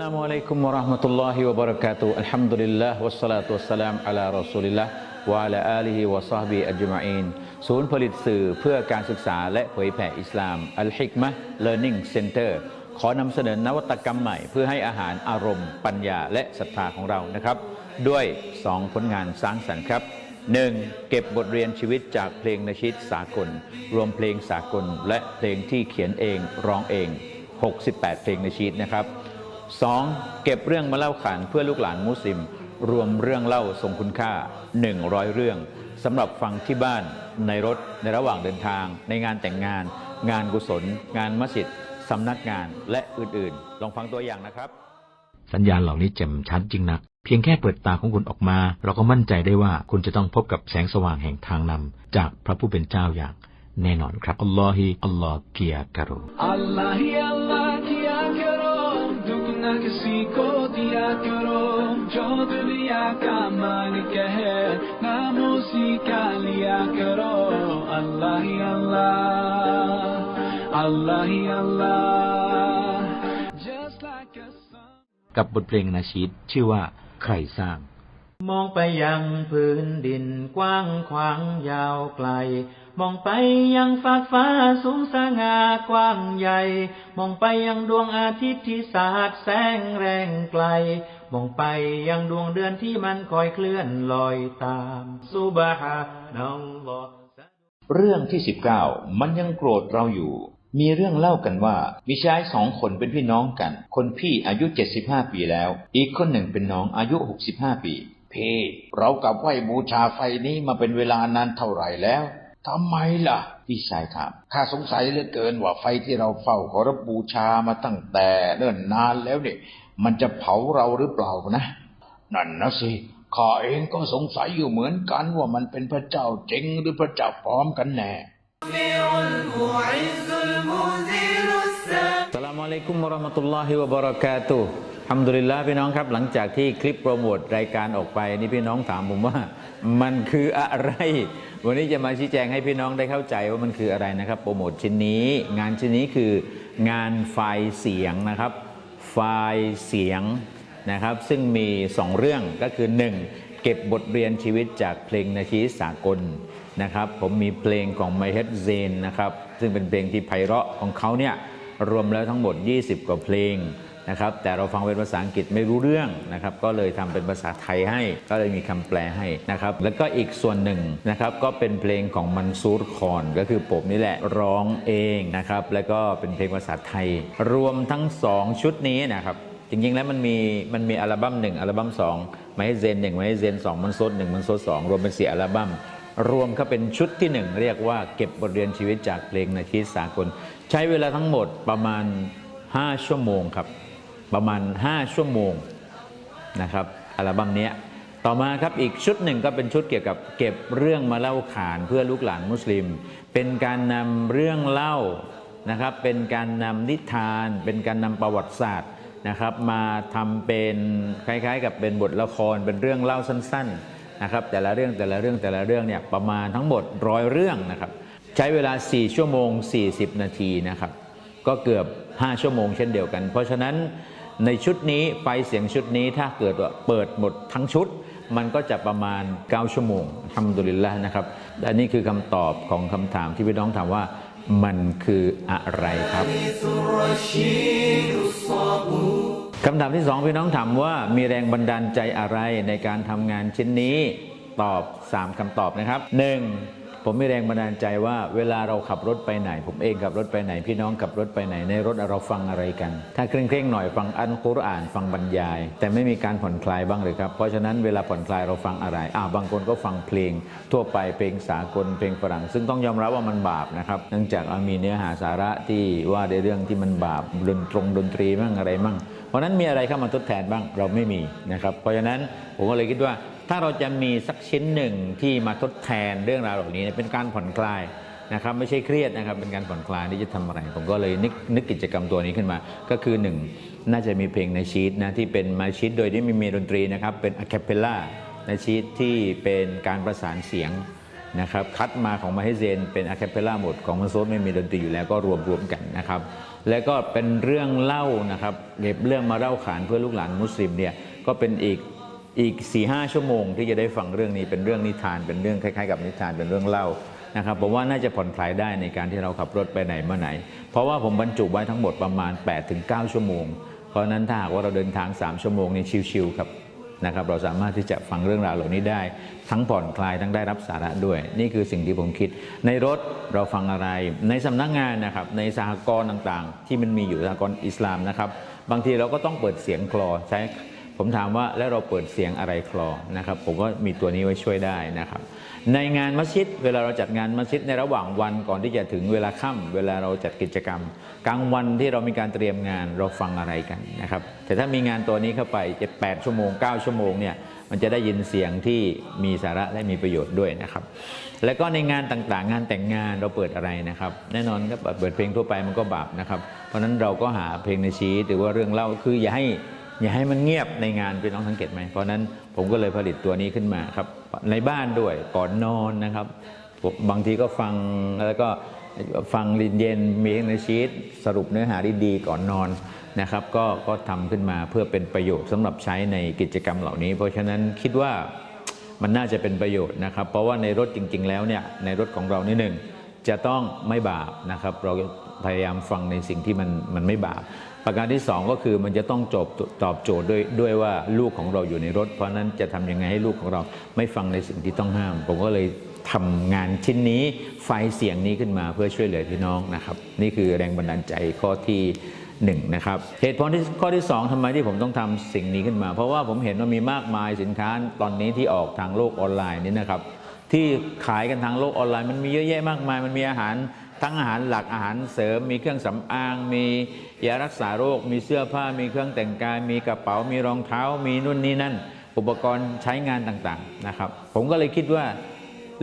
السلام عليكم ورحمة الله وبركاته الحمد لله والصلاة والسلام على رسول الله وعلى آله وصحبه الجماعين สุศูนย์ผลิตสื่อเพื่อการศึกษาและเผยแผ่อิสลามอัลฮิกมะ Learning Center ขอนำเสนอนวัตกรรมใหม่เพื่อให้อาหารอารมณ์ ปัญญาและศรัทธาของเรานะครับ ด้วย 2 ผลงานสร้างสรรค์ครับ 1. เก็บบทเรียนชีวิตจากเพลงนชิตสากล รวมเพลงสากลและเพลงที่เขียนเองร้องเอง 68 เพลงนชิตนะครับ สองเก็บเรื่องมาเล่าขานเพื่อลูกหลานมุสลิม รวมเรื่องเล่าทรงคุณค่า 100 เรื่องสำหรับฟังที่บ้านในรถในระหว่างเดินทาง ในงานแต่งงาน งานกุศล งานมัสยิดสำนักงานและอื่นๆ ลองฟังตัวอย่างนะครับ สัญญาณเหล่านี้แจ่มชัดจริงนัก เพียงแค่เปิดตาของคุณออกมา เราก็มั่นใจได้ว่าคุณจะต้องพบกับแสงสว่างแห่งทางนำจากพระผู้เป็นเจ้าอย่างแน่นอนครับอัลลอฮิอัลลอฮ์เกียร์กรุอัลลอฮิอัลลอ किसी को दिया करो जो दुनिया का मालिक है नाम उसी का लिया करो अल्लाह ही अल्लाह अल्लाह ही अल्लाह just like a sun กับบทเพลงนาชีดชื่อว่าใครสร้าง มองไปยังพื้นดินกว้างขวางยาวไกล มองไปยังฟากฟ้าสูงสง่ากว้างใหญ่ มองไปยังดวงอาทิตย์ที่สาดแสงแรงไกล มองไปยังดวงเดือนที่มันคอยเคลื่อนลอยตามซุบฮานัลลอฮเรื่องที่สิบเก้ามันยังโกรธเราอยู่ มีเรื่องเล่ากันว่า มีชายสองคนเป็นพี่น้องกัน คนพี่อายุเจ็ดสิบห้าปีแล้ว อีกคนหนึ่งเป็นน้องอายุหกสิบห้าปี พี่ เรากับไหวบูชาไฟนี้มาเป็นเวลานานเท่าไหร่แล้วทำไมล่ะ พี่ชายถามข้าสงสัยเหลือเกินว่าไฟที่เราเฝ้าเคารพบูชามาตั้งแต่เนิ่นนานแล้วเนี่ยมันจะเผาเราหรือเปล่านะ นั่นนะสิข้าเองก็สงสัยอยู่เหมือนกันว่ามันเป็นพระเจ้าจริงหรือพระเจ้าปลอมกันแน่ สลามอะลัยกุมวะราะห์มะตุลลอฮิวะบะเราะกาตุฮัมดุลิลลาห์พี่น้องครับ หลังจากที่คลิปโปรโมทรายการออกไปนี่พี่น้องถามผมว่า มันคืออะไร วันนี้จะมาชี้แจงให้พี่น้องได้เข้าใจว่ามันคืออะไรนะครับ โปรโมทชิ้นนี้ งานชิ้นนี้คืองานไฟล์เสียงนะครับ ไฟล์เสียงนะครับ ซึ่งมี 2 เรื่องก็คือ 1. เก็บบทเรียนชีวิตจากเพลงนาชีสากลนะครับ ผมมีเพลงของไมเฮดเซนนะครับ ซึ่งเป็นเพลงที่ไพเราะของเขาเนี่ย รวมแล้วทั้งหมด 20 กว่าเพลงนะครับแต่เราฟังเป็นภาษาอังกฤษไม่รู้เรื่องนะครับก็เลยทำเป็นภาษาไทยให้ก็เลยมีคำแปลให้นะครับแล้วก็อีกส่วนหนึ่งนะครับก็เป็นเพลงของมันซูรคอนก็คือผมนี่แหละร้องเองนะครับแล้วก็เป็นเพลงภาษาไทย รวมทั้ง 2 ชุดนี้นะครับจริงๆ แล้วมันมีมันมีอัลบั้มหนึ่งอัลบั้มสองมาให้เซนหนึ่งมาให้เซนสองมันโซดหนึ่งมันโซดสองรวมเป็นสี่อัลบั้ม รวมก็เป็นชุดที่หนึ่งเรียกว่าเก็บบทเรียนชีวิตจากเพลงนาทีสากล ใช้เวลาทั้งหมดประมาณ 5 ชั่วโมงครับ ประมาณ 5 ชั่วโมงนะครับอัลบั้มนี้ต่อมาครับอีกชุดหนึ่งก็เป็นชุดเกี่ยวกับเก็บเรื่องมาเล่าขานเพื่อลูกหลานมุสลิม เป็นการนำเรื่องเล่านะครับเป็นการนำนิทาน เป็นการนำประวัติศาสตร์นะครับมาทำเป็นคล้ายๆ กับเป็นบทละครเป็นเรื่องเล่าสั้นๆ นะครับแต่ละเรื่องแต่ละเรื่องแต่ละเรื่องเนี่ยประมาณทั้งหมดร้อยเรื่องนะครับใช้เวลา 4 ชั่วโมง 40 นาทีนะครับก็เกือบ 5 ชั่วโมงเช่นเดียวกัน เพราะฉะนั้นในชุดนี้ไฟเสียงชุดนี้ถ้าเกิดว่าเปิดหมดทั้งชุด มันก็จะประมาณ 9 ชั่วโมงทำดุลิลละนะครับและนี่คือคำตอบของคำถามที่พี่น้องถามว่ามันคืออะไรครับ คำถามที่สองพี่น้องถามว่ามีแรงบันดาลใจอะไรในการทำงานชิ้นนี้ตอบ 3คำตอบนะครับ 1. ผมมีแรงบันดาลใจว่าเวลาเราขับรถไปไหน ผมเองขับรถไปไหน พี่น้องขับรถไปไหนในรถเราฟังอะไรกัน ถ้าเคร่งๆหน่อยฟังอันกุรอานฟังบรรยาย แต่ไม่มีการผ่อนคลายบ้างเลยครับเพราะฉะนั้นเวลาผ่อนคลายเราฟังอะไรอ่าบางคนก็ฟังเพลง ทั่วไปเพลงสากลเพลงฝรั่ง ซึ่งต้องยอมรับว่ามันบาปนะครับเนื่องจากมีเนื้อหาสาระที่ว่าในเรื่องที่มันบาปดนตรงดนตรีมั่งอะไรมั่ง เพราะนั้นมีอะไรเข้ามาทดแทนบ้างเราไม่มีนะครับเพราะฉะนั้นผมก็เลยคิดว่า ถ้าเราจะมีสักชิ้นหนึ่งที่มาทดแทนเรื่องราวเหล่านี้เป็นการผ่อนคลายนะครับไม่ใช่เครียดนะครับเป็นการผ่อนคลายที่จะทำอะไร ผมก็เลยนึกนึกกิจกรรมตัวนี้ขึ้นมา ก็คือหนึ่งน่าจะมีเพลงในชีตนะที่เป็นมาชีตโดยที่ไม่มีดนตรีนะครับเป็นอะแคปเปล่าในชีตที่เป็นการประสานเสียงนะครับคัดมาของมาให้เซนเป็นอะแคปเปล่าหมดของมันโซดไม่มีดนตรีอยู่แล้วก็รวมรวมกันนะครับแล้วก็เป็นเรื่องเล่านะครับเก็บเรื่องมาเล่าขานเพื่อลูกหลานมุสลิมเนี่ยก็เป็นอีก อีก4ีหชั่วโมงที่จะได้ฟังเรื่องนี้เป็นเรื่องนิทานเป็นเรื่องคล้ายๆกับนิทานเป็นเรื่องเล่านะครับผมว่าน่าจะผ่อนคลายได้ในการที่เราขับรถไปไหนมาไหน เพราะว่าผมบรรจุไว้ทั้งหมดประมาณ 8-9 ชั่วโมง เพราะนั้นถ้าหากว่าเราเดินทาง 3 ชั่วโมงนี่ชิวๆครับนะครับเราสามารถที่จะฟังเรื่องราวเหล่านี้ได้ ทั้งผ่อนคลายทั้งได้รับสาระด้วย นี่คือสิ่งที่ผมคิด ในรถเราฟังอะไร ในสำนักงานนะครับในสหกรณ์ต่างๆ ที่มันมีอยู่สหกรณ์อิสลามนะครับบางทีเราก็ต้องเปิดเสียงคลอใช้ ผมถามว่าแล้วเราเปิดเสียงอะไรคลอนะครับ ผมก็มีตัวนี้ไว้ช่วยได้นะครับ ในงานมัสยิด เวลาเราจัดงานมัสยิดในระหว่างวันก่อนที่จะถึงเวลาค่ำเวลาเราจัดกิจกรรม กลางวันที่เรามีการเตรียมงานเราฟังอะไรกันนะครับ แต่ถ้ามีงานตัวนี้เข้าไปจะ8ชั่วโมง 9 ชั่วโมงเนี่ยมันจะได้ยินเสียงที่มีสาระและมีประโยชน์ด้วยนะครับ แล้วก็ในงานต่างๆ งานแต่งงานเราเปิดอะไรนะครับ แน่นอนก็เปิดเพลงทั่วไปมันก็บาปนะครับ เพราะฉะนั้นเราก็หาเพลงในชีตหรือว่าเรื่องเล่าคืออย่าให้ อย่าให้มันเงียบในงานพี่น้องสังเกตไหมเพราะนั้นผมก็เลยผลิตตัวนี้ขึ้นมาครับ ในบ้านด้วยก่อนนอนนะครับผมบางทีก็ฟังแล้วก็ฟังลินเย็นมีในชีตสรุปเนื้อหาดีๆก่อนนอนนะครับ ก็ก็ทำขึ้นมาเพื่อเป็นประโยชน์สำหรับใช้ในกิจกรรมเหล่านี้ เพราะฉะนั้นคิดว่ามันน่าจะเป็นประโยชน์นะครับ เพราะว่าในรถจริง ๆ แล้วเนี่ยในรถของเรานี่หนึ่งจะต้องไม่บาปนะครับ เรา พยายามฟังในสิ่งที่มันมันไม่บาปประการที่สองก็คือมันจะต้องจบตอบโจทย์ด้วยด้วยว่าลูกของเราอยู่ในรถ เพราะนั้นจะทำยังไงให้ลูกของเราไม่ฟังในสิ่งที่ต้องห้าม ผมก็เลยทำงานชิ้นนี้ไฟเสียงนี้ขึ้นมาเพื่อช่วยเหลือพี่น้องนะครับ นี่คือแรงบันดาลใจข้อที่หนึ่งนะครับเหตุผลที่ข้อที่สองทำไมที่ผมต้องทำสิ่งนี้ขึ้นมา เพราะว่าผมเห็นว่ามีมากมายสินค้าตอนนี้ที่ออกทางโลกออนไลน์นี่นะครับ ที่ขายกันทางโลกออนไลน์มันมีเยอะแยะมากมาย มันมีอาหาร ทั้งอาหารหลักอาหารเสริม มีเครื่องสำอาง มียารักษาโรค มีเสื้อผ้า มีเครื่องแต่งกาย มีกระเป๋า มีรองเท้า มีนู่นนี่นั่น อุปกรณ์ใช้งานต่างๆนะครับ ผมก็เลยคิดว่า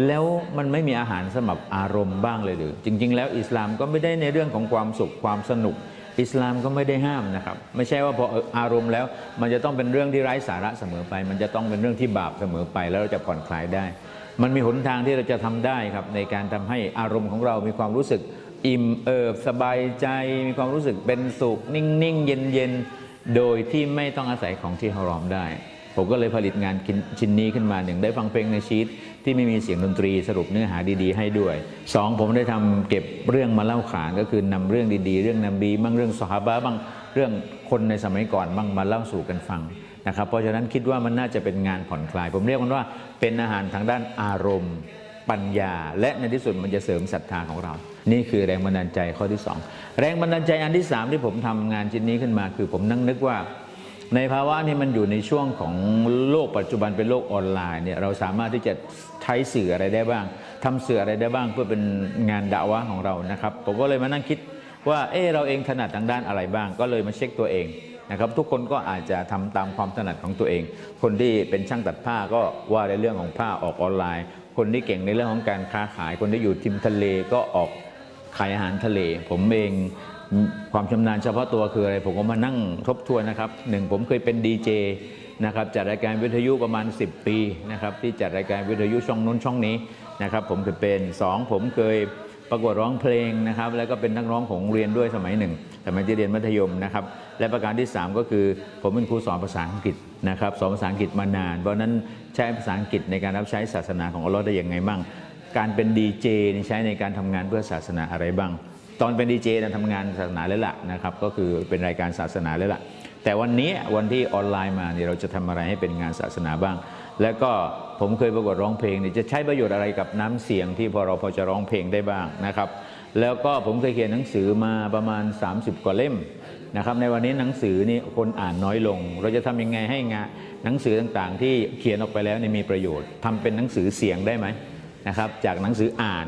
แล้วมันไม่มีอาหารสำหรับอารมณ์บ้างเลยหรือ จริง ๆ แล้วอิสลามก็ไม่ได้ในเรื่องของความสุขความสนุก อิสลามก็ไม่ได้ห้ามนะครับ ไม่ใช่ว่าพออารมณ์แล้ว มันจะต้องเป็นเรื่องที่ไร้สาระเสมอไป มันจะต้องเป็นเรื่องที่บาปเสมอไป แล้วเราจะผ่อนคลายได้ มันมีหนทางที่เราจะทำได้ครับ ในการทำให้อารมณ์ของเรามีความรู้สึก อิ่มเอิบสบายใจ มีความรู้สึกเป็นสุข นิ่งๆ เย็นๆ โดยที่ไม่ต้องอาศัยของที่ฮารอมได้ ผมก็เลยผลิตงานชิ้นนี้ขึ้นมาหนึ่งได้ฟังเพลงในชีตที่ไม่มีเสียงดนตรีสรุปเนื้อหาดีๆ ให้ด้วยสองผมได้ทำเก็บเรื่องมาเล่าขานก็คือนำเรื่องดีๆ เรื่องนบีบ้างเรื่องสฮาบะบ้างเรื่องคนในสมัยก่อนบ้างมาเล่าสู่กันฟัง นะครับ เพราะฉะนั้นคิดว่ามันน่าจะเป็นงานผ่อนคลาย ผมเรียกมันว่าเป็นอาหารทางด้านอารมณ์ ปัญญา และในที่สุดมันจะเสริมศรัทธาของเรา นี่คือแรงบันดาลใจข้อที่สองแรงบันดาลใจอันที่สามที่ผมทำงานชิ้นนี้ขึ้นมา คือผมนั่งนึกว่า ในภาวะนี้มันอยู่ในช่วงของโลกปัจจุบันเป็นโลกออนไลน์เนี่ยเราสามารถที่จะใช้สื่ออะไรได้บ้างทำสื่ออะไรได้บ้างเพื่อเป็นงานด่าวะของเรานะครับผมก็เลยมานั่งคิดว่าเออเราเองถนัดทางด้านอะไรบ้าง ก็เลยมาเช็คตัวเอง นะครับทุกคนก็อาจจะทำตามความถนัดของตัวเอง คนที่เป็นช่างตัดผ้าก็ว่าในเรื่องของผ้าออกออนไลน์ คนที่เก่งในเรื่องของการค้าขาย คนที่อยู่ทิมทะเลก็ออกขายอาหารทะเล ผมเองความชำนาญเฉพาะตัวคืออะไร ผมก็มานั่งทบทวนนะครับหนึ่งผมเคยเป็นดีเจนะครับจัดรายการวิทยุประมาณ 10 ปีนะครับที่จัดรายการวิทยุช่องนู้นช่องนี้นะครับผมเคยเป็น 2 ผมเคย ประกวดร้องเพลงนะครับ แล้วก็เป็นนักร้องของโรงเรียนด้วยสมัยหนึ่งสมัยที่เรียนมัธยมนะครับ และประการที่ 3 ก็คือ ผมเป็นครูสอนภาษาอังกฤษนะครับสอนภาษาอังกฤษมานาน เพราะนั้นใช้ภาษาอังกฤษในการรับใช้ศาสนาของอัลลอฮ์ได้อย่างไงบ้างการเป็นดีเจใช้ในการทำงานเพื่อศาสนาอะไรบ้าง ตอนเป็นดีเจนะทำงานศาสนาแล้วล่ะนะครับ ก็คือเป็นรายการศาสนาแล้วล่ะแต่วันนี้วันที่ออนไลน์มาเนี่ยเราจะทำอะไรให้เป็นงานศาสนาบ้าง แล้วก็ผมเคยประกวดร้องเพลงเนี่ยจะใช้ประโยชน์อะไรกับน้ำเสียงที่พอเราพอจะร้องเพลงได้บ้างนะครับ แล้วก็ผมเคยเขียนหนังสือมาประมาณ 30 กว่าเล่มนะครับ ในวันนี้หนังสือนี่คนอ่านน้อยลง เราจะทำยังไงให้งานหนังสือต่างๆ ที่เขียนออกไปแล้วเนี่ยมีประโยชน์ทำเป็นหนังสือเสียงได้ไหมนะครับจากหนังสืออ่าน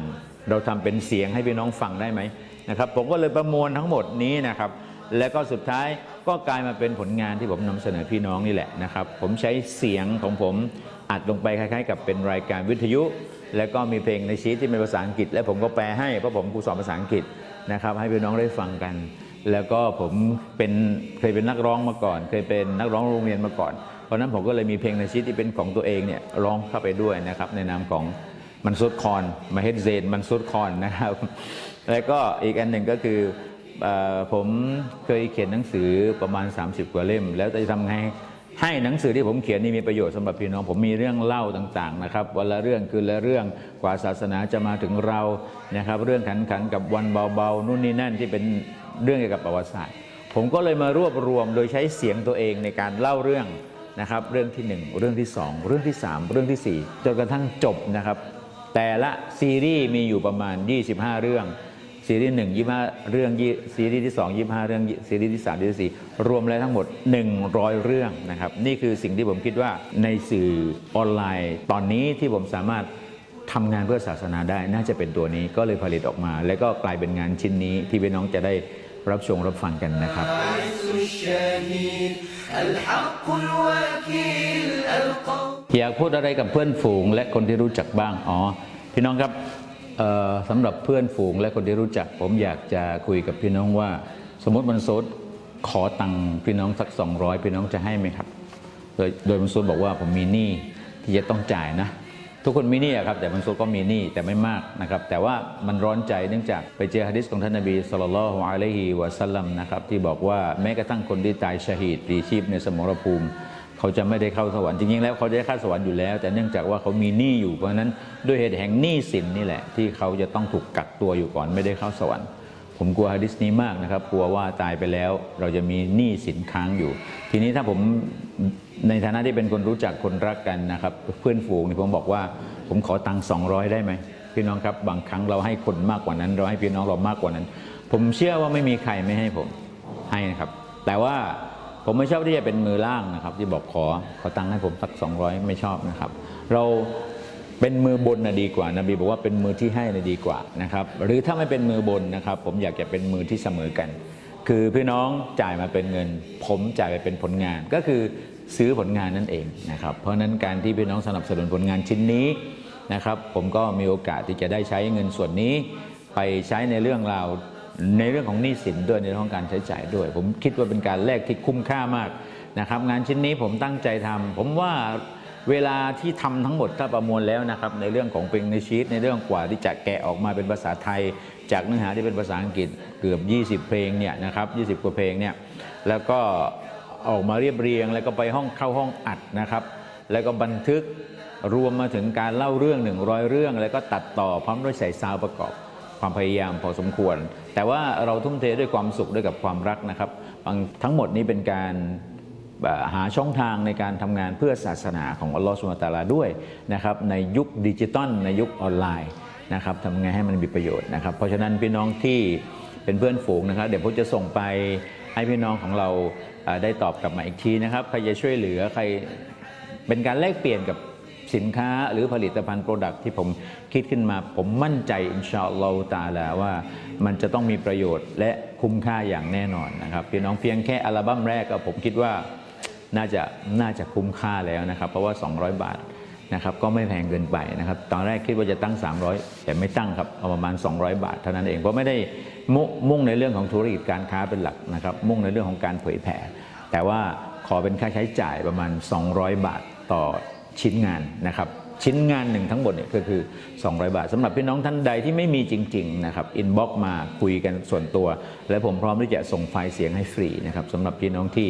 เราทำเป็นเสียงให้พี่น้องฟังได้ไหมนะครับผมก็เลยประมวลทั้งหมดนี้นะครับ แล้วก็สุดท้ายก็กลายมาเป็นผลงานที่ผมนำเสนอพี่น้องนี่แหละนะครับ ผมใช้เสียงของผมอัดลงไปคล้ายๆ กับเป็นรายการวิทยุ แล้วก็มีเพลงในชีตที่เป็นภาษาอังกฤษ และผมก็แปลให้เพราะผมครูสอนภาษาอังกฤษนะครับ ให้พี่น้องได้ฟังกัน แล้วก็ผมเป็นเคยเป็นนักร้องมาก่อน เคยเป็นนักร้องโรงเรียนมาก่อน เพราะนั้นผมก็เลยมีเพลงในชีตที่เป็นของตัวเองเนี่ยร้องเข้าไปด้วยนะครับในนามของมันซุดคอนมาเฮดเซนมันซุดคอนนะครับแล้วก็อีกอันหนึ่งก็คือ ผมเคยเขียนหนังสือประมาณ 30 กว่าเล่ม แล้วจะทำไงให้หนังสือที่ผมเขียนนี่มีประโยชน์สำหรับพี่น้อง ผมมีเรื่องเล่าต่างๆนะครับวันละเรื่องคือละเรื่องกว่าศาสนาจะมาถึงเรานะครับเรื่องขันขันกับวันเบาๆนู่นนี่นั่นที่เป็นเรื่องเกี่ยวกับประวัติศาสตร์ ผมก็เลยมารวบรวมโดยใช้เสียงตัวเองในการเล่าเรื่องนะครับเรื่องที่ 1 เรื่องที่ 2 เรื่องที่ 3 เรื่องทีสี่4 จนกระทั่งจบนะครับแต่ละซีรีส์มีอยู่ประมาณ 25 เรื่อง ซีรีส์หนึ่งยี่ห้าเรื่องซีรีส์ที่สองยี่ห้าเรื่องซีรีส์ที่สามยี่สี่รวมแล้วทั้งหมด 100 เรื่องนะครับนี่คือสิ่งที่ผมคิดว่าในสื่อออนไลน์ ตอนนี้ที่ผมสามารถทำงานเพื่อศาสนาได้น่าจะเป็นตัวนี้ก็เลยผลิตออกมา แล้วก็กลายเป็นงานชิ้นนี้ที่พี่น้องจะได้รับชมรับฟังกันนะครับ อยากพูดอะไรกับเพื่อนฝูงและคนที่รู้จักบ้าง อ๋อ พี่น้องครับ สำหรับเพื่อนฝูงและคนที่รู้จัก ผมอยากจะคุยกับพี่น้องว่า สมมติมันโซดขอตังค์พี่น้องสัก 200 พี่น้องจะให้ไหมครับ โดยโดยมันโซดบอกว่าผมมีหนี้ที่จะต้องจ่ายนะ ทุกคนมีหนี้ครับ แต่มันโซดก็มีหนี้แต่ไม่มากนะครับ แต่ว่ามันร้อนใจเนื่องจากไปเจอฮะดิษของท่านนบีสุลต่านละฮ์อะลัยฮิวะสัลลัมนะครับที่บอกว่าแม้กระทั่งคนที่ตายชะฮีดรีชีพในสมรภูมิ เขาจะไม่ได้เข้าสวรรค์จริงๆแล้วเขาจะได้เข้าสวรรค์อยู่แล้ว แต่เนื่องจากว่าเขามีหนี้อยู่เพราะนั้นด้วยเหตุแห่งหนี้สินนี่แหละ ที่เขาจะต้องถูกกักตัวอยู่ก่อนไม่ได้เข้าสวรรค์ผมกลัวฮะดิษนี้มากนะครับกลัวว่าตายไปแล้วเราจะมีหนี้สินค้างอยู่ ทีนี้ถ้าผมในฐานะที่เป็นคนรู้จักคนรักกันนะครับ เพื่อนฝูงนี่ผมบอกว่า ผมขอตังค์200ได้ไหมพี่น้องครับบางครั้งเราให้คนมากกว่านั้นเราให้พี่น้องเรามากกว่านั้น ผมเชื่อว่าไม่มีใครไม่ให้ผมให้นะครับ แต่ว่า ผมไม่ชอบที่จะเป็นมือล่างนะครับ ที่บอกขอขอตังค์ให้ผมสัก 200 ไม่ชอบนะครับ เราเป็นมือบนนะดีกว่า นบีบอกว่าเป็นมือที่ให้นะดีกว่านะครับ หรือถ้าไม่เป็นมือบนนะครับ ผมอยากจะเป็นมือที่เสมอกัน คือพี่น้องจ่ายมาเป็นเงิน ผมจ่ายไปเป็นผลงาน ก็คือซื้อผลงานนั่นเองนะครับ เพราะฉะนั้นการที่พี่น้องสนับสนุนผลงานชิ้นนี้นะครับ ผมก็มีโอกาสที่จะได้ใช้เงินส่วนนี้ ไปใช้ในเรื่องราว ในเรื่องของหนี้สินด้วยในเรื่องของการใช้จ่ายด้วย ผมคิดว่าเป็นการแลกที่คุ้มค่ามากนะครับงานชิ้นนี้ผมตั้งใจทำผมว่าเวลาที่ทำทั้งหมดถ้าประมวลแล้วนะครับในเรื่องของเพลงในชีตในเรื่องกว่าที่จะแกะออกมาเป็นภาษาไทย จากเนื้อหาที่เป็นภาษาอังกฤษเกือบ 20 เพลงเนี่ยนะครับ20 กว่าเพลงเนี่ยแล้วก็ออกมาเรียบเรียง แล้วก็ไปห้องเข้าห้องอัดนะครับ แล้วก็บันทึกรวมมาถึงการเล่าเรื่อง 100 เรื่อง แล้วก็ตัดต่อพร้อมด้วยใส่ซาวด์ประกอบ ความพยายามพอสมควร แต่ว่าเราทุ่มเทด้วยความสุขด้วยกับความรักนะครับทั้งหมดนี้เป็นการหาช่องทางในการทำงานเพื่อศาสนาของอัลลอฮฺสุลตาราด้วยนะครับในยุคดิจิตอลในยุคออนไลน์นะครับทำไงให้มันมีประโยชน์นะครับ เพราะฉะนั้นพี่น้องที่เป็นเพื่อนฝูงนะครับ เดี๋ยวผมจะส่งไปให้พี่น้องของเราได้ตอบกลับมาอีกทีนะครับ ใครจะช่วยเหลือใครเป็นการแลกเปลี่ยนกับ สินค้าหรือผลิตภัณฑ์โปรดักที่ผมคิดขึ้นมา ผมมั่นใจอินชาอัลลอฮฺตาลาว่ามันจะต้องมีประโยชน์และคุ้มค่าอย่างแน่นอนนะครับพี่น้องเพียงแค่อัลบั้มแรกก็ผมคิดว่าน่าจะน่าจะคุ้มค่าแล้วนะครับ เพราะว่า 200 บาทนะครับก็ไม่แพงเกินไปนะครับ ตอนแรกคิดว่าจะตั้ง 300 แต่ไม่ตั้งครับเอาประมาณ 200 บาทเท่านั้นเองเพราะไม่ได้มุมุ่งในเรื่องของธุรกิจการค้าเป็นหลักนะครับ มุ่งในเรื่องของการเผยแผ่แต่ว่าขอเป็นค่าใช้จ่ายประมาณ 200 บาทต่อ ชิ้นงานนะครับชิ้นงานหนึ่งทั้งหมดเนี่ยก็คือ 200 บาทสำหรับพี่น้องท่านใดที่ไม่มีจริงๆนะครับอินบ็อกมาคุยกันส่วนตัว และผมพร้อมที่จะส่งไฟล์เสียงให้ฟรีนะครับสำหรับพี่น้องที่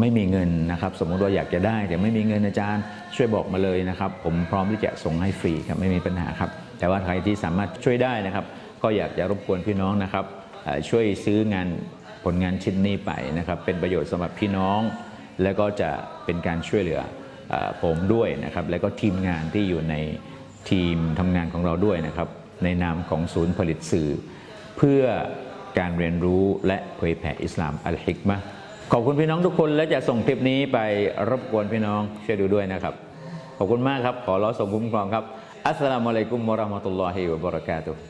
ไม่มีเงินนะครับสมมุติว่าอยากจะได้ แต่ไม่มีเงินอาจารย์ช่วยบอกมาเลยนะครับผมพร้อมที่จะส่งให้ฟรีครับไม่มีปัญหาครับแต่ว่าใครที่สามารถช่วยได้นะครับก็อยากจะรบกวนพี่น้องนะครับช่วยซื้องานผลงานชิ้นนี้ไปนะครับเป็นประโยชน์สำหรับพี่น้อง แล้วก็จะเป็นการช่วยเหลือ ผมด้วยนะครับแล้วก็ทีมงานที่อยู่ในทีมทำงานของเราด้วยนะครับ ในนามของศูนย์ผลิตสื่อ เพื่อการเรียนรู้และเผยแผ่อิสลามอัลฮิกมะขอบคุณพี่น้องทุกคนและจะส่งคลิปนี้ไปรบกวนพี่น้องช่วยดูด้วยนะครับ ขอบคุณมากครับ ขอร้อส่งคุ้มครองครับ อัสสลามุอะลัยกุมวะราะห์มะตุลลอฮิวะบะเราะกาตุฮ์